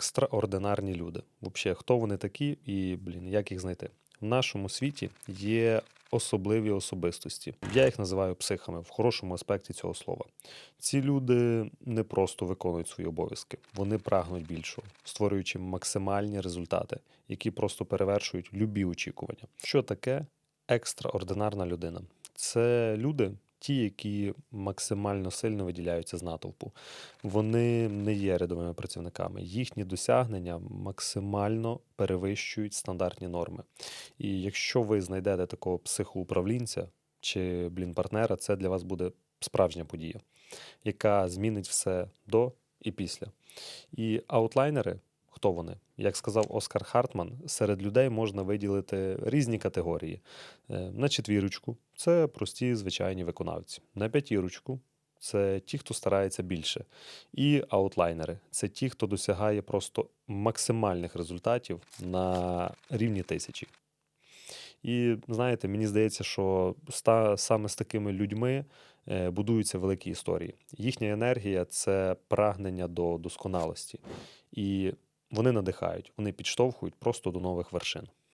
екстраординарні люди. Взагалі, хто вони такі і, блін, як їх знайти? В нашому світі є особливі особистості. Я їх називаю психами в хорошому аспекті цього слова. Ці люди не просто виконують свої обов'язки, вони прагнуть більшого, створюючи максимальні результати, які просто перевершують любі очікування. Що таке екстраординарна людина? Це люди, ті, які максимально сильно виділяються з натовпу. Вони не є рядовими працівниками. Їхні досягнення максимально перевищують стандартні норми. І якщо ви знайдете такого психоуправлінця чи блін партнера, це для вас буде справжня подія, яка змінить все до і після. І аутлайнери. Хто вони? Як сказав Оскар Хартман, серед людей можна виділити різні категорії. Е, На четвірочку це прості звичайні виконавці. На п'ятірочку це ті, хто старається більше. І аутлайнери це ті, хто досягає просто максимальних результатів на рівні тисячі. І знаєте, мені здається, що саме з такими людьми е, будуються великі історії. Їхня енергія це прагнення до досконалості. І вони надихають, вони підштовхують просто до нових вершин.